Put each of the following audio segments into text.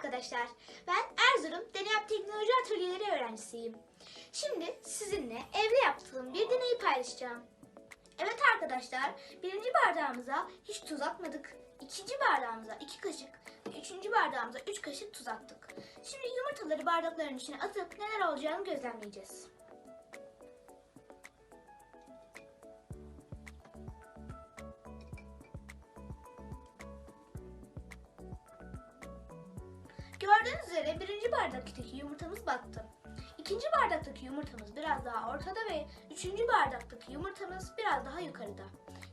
arkadaşlar. Ben Erzurum Deneyap Teknoloji Atölyeleri öğrencisiyim. Şimdi sizinle evde yaptığım bir deneyi paylaşacağım. Evet arkadaşlar, birinci bardağımıza hiç tuz atmadık. İkinci bardağımıza iki kaşık üçüncü bardağımıza üç kaşık tuz attık. Şimdi yumurtaları bardakların içine atıp neler olacağını gözlemleyeceğiz. Gördüğünüz üzere birinci bardaktaki yumurtamız battı. İkinci bardaktaki yumurtamız biraz daha ortada ve üçüncü bardaktaki yumurtamız biraz daha yukarıda.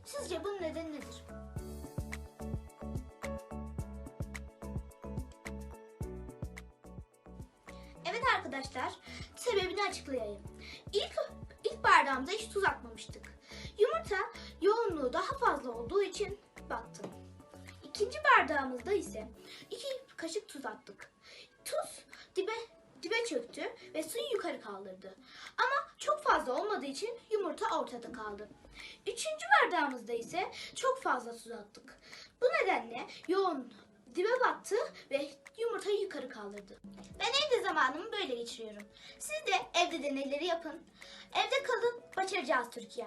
Sizce bunun nedeni nedir? Evet arkadaşlar, sebebini açıklayayım. İlk, ilk bardağımıza hiç tuz atmamıştık. Yumurta yoğunluğu daha fazla olduğu için battı. İkinci bardağımızda ise iki kaşık tuz attık. Tuz dibe dibe çöktü ve suyu yukarı kaldırdı. Ama çok fazla olmadığı için yumurta ortada kaldı. Üçüncü bardağımızda ise çok fazla tuz attık. Bu nedenle yoğun dibe battı ve yumurtayı yukarı kaldırdı. Ben evde zamanımı böyle geçiriyorum. Siz de evde deneyleri yapın. Evde kalın, başaracağız Türkiye.